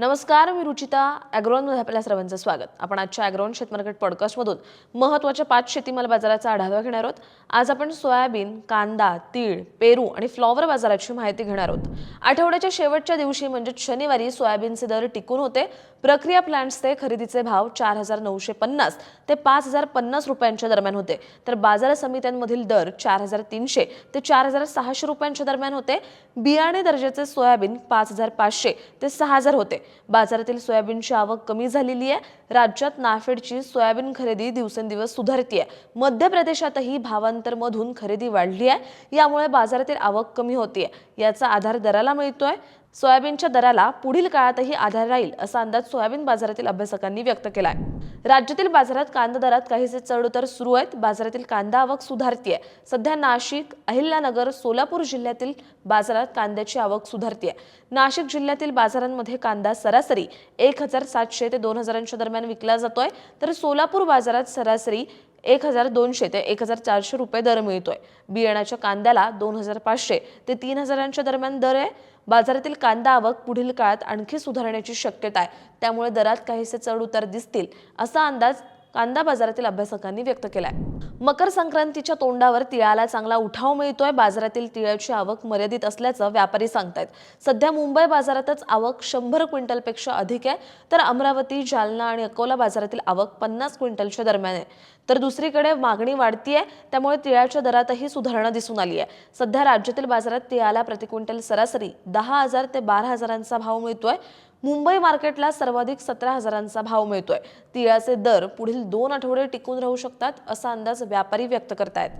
नमस्कार मी रुचिता ॲग्रोनमध्ये आपल्या सर्वांचं स्वागत. आपण आजच्या ॲग्रोन शेतमार्केट पॉडकास्टमधून महत्त्वाच्या पाच शेतीमाल बाजाराचा आढावा घेणार आहोत. आज आपण सोयाबीन कांदा तीळ पेरू आणि फ्लॉवर बाजाराची माहिती घेणार आहोत. आठवड्याच्या शेवटच्या दिवशी म्हणजे शनिवारी सोयाबीनचे दर टिकून होते. प्रक्रिया प्लांट्सचे खरेदीचे भाव चार हजार नऊशे पन्नास ते पाच हजार पन्नास रुपयांच्या दरम्यान होते. तर बाजार समित्यांमधील दर चार हजार तीनशे ते चार हजार सहाशे रुपयांच्या दरम्यान होते. बियाणे दर्जाचे सोयाबीन पाच हजार पाचशे ते सहा हजार होते. बाजारातील सोयाबीनची आवक कमी झालेली आहे. राज्यात नाफेडची सोयाबीन खरेदी दिवसेंदिवस सुधारतीये मध्य प्रदेशातही भावांतरमधून खरेदी वाढली आहे. यामुळे बाजारातील आवक कमी होतीये याचा आधार दराला मिळतोय. सोयाबीनच्या दराला पुढील काळातही आधार राहील असा अंदाज सोयाबीन बाजारातील अभ्यासकांनी व्यक्त केला आहे राज्यातील बाजारात कांदा दरात काहीसे चढउतार सुरू आहेत. बाजारातील कांदा आवक सुधारतीय. सध्या नाशिक अहिल्यानगर सोलापूर जिल्ह्यातील बाजारात कांद्याची आवक सुधारतीय. नाशिक जिल्ह्यातील बाजारांमध्ये कांदा सरासरी एक हजार सातशे ते दोन हजारांच्या दरम्यान विकला जातोय. तर सोलापूर बाजारात सरासरी एक हजार दोनशे ते एक हजार चारशे रुपये दर मिळतोय. बियाण्याच्या कांद्याला दोन हजार पाचशे ते तीन हजारांच्या दरम्यान दर आहे. बाजारातील कांदा आवक पुढील काळात आणखी सुधारण्याची शक्यता आहे. त्यामुळे दरात काहीसे चढ उतार दिसतील असा अंदाज कांदा बाजारातील अभ्यासकांनी व्यक्त केला आहे मकर संक्रांतीच्या तोंडावर तिळाला चांगला उठाव मिळतोय. बाजारातील तिळाची आवक मर्यादित असल्याचं व्यापारी सांगतायत. सध्या मुंबई बाजारातच आवक शंभर क्विंटलपेक्षा अधिक आहे. तर अमरावती जालना आणि अकोला बाजारातील आवक पन्नास क्विंटलच्या दरम्यान आहे. तर दुसरीकडे मागणी वाढतीये. त्यामुळे तिळाच्या दरातही सुधारणा दिसून आली आहे. सध्या राज्यातील बाजारात तिळाला प्रति क्विंटल सरासरी दहा हजार ते बारा हजारांचा भाव मिळतोय. मुंबई मार्केटला सर्वाधिक सतरा हजारांचा भाव मिळतोय. तिळाचे दर पुढील दोन आठवडे टिकून राहू शकतात असा अंदाज व्यापारी व्यक्त करतायत.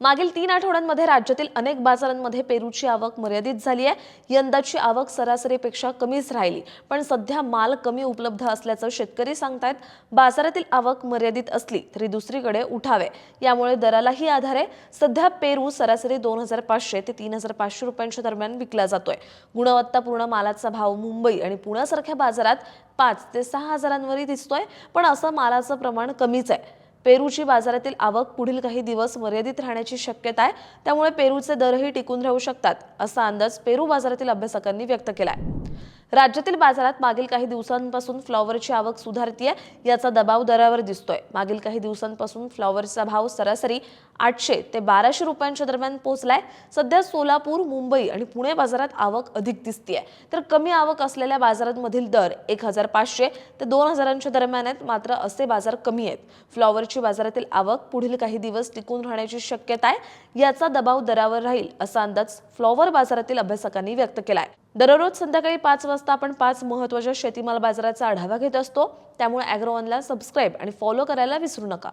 मागील तीन आठवड्यांमध्ये राज्यातील अनेक बाजारांमध्ये पेरूची आवक मर्यादित झाली आहे. यंदाची आवक सरासरीपेक्षा कमीच राहिली पण सध्या माल कमी उपलब्ध असल्याचं शेतकरी सांगतायत. बाजारातील आवक मर्यादित असली तरी दुसरीकडे उठावे यामुळे दरालाही आधार आहे. सध्या पेरू सरासरी दोन हजार पाचशे ते तीन हजार पाचशे रुपयांच्या दरम्यान विकला जातोय. गुणवत्तापूर्ण मालाचा भाव मुंबई आणि पुण्यासारख्या बाजारात पाच ते सहा हजारांवरही दिसतोय पण असं मालाचं प्रमाण कमीच आहे. पेरूची बाजारातील आवक पुढील काही दिवस मर्यादित राहण्याची शक्यता आहे. त्यामुळे पेरूचे दरही टिकून राहू शकतात असा अंदाज पेरू बाजारातील अभ्यासकांनी व्यक्त केला आहे राज्यातील बाजारात मागील काही दिवसांपासून फ्लॉवरची आवक सुधारतीये याचा दबाव दरावर दिसतोय. मागील काही दिवसांपासून फ्लॉवरचा भाव सरासरी आठशे ते बाराशे रुपयांच्या दरम्यान पोहोचलाय. सध्या सोलापूर मुंबई आणि पुणे बाजारात आवक अधिक दिसतीये. तर कमी आवक असलेल्या बाजारांमधील दर एक हजार पाचशे ते दोन हजारांच्या दरम्यान आहेत मात्र असे बाजार कमी आहेत. फ्लॉवरची बाजारातील आवक पुढील काही दिवस टिकून राहण्याची शक्यता आहे याचा दबाव दरावर राहील असा अंदाज फ्लॉवर बाजारातील अभ्यासकांनी व्यक्त केलाय. दररोज संध्याकाळी पाच वाजता आपण पाच महत्त्वाच्या शेतीमाल बाजाराचा आढावा घेत असतो त्यामुळे अॅग्रोवनला सबस्क्राईब आणि फॉलो करायला विसरू नका.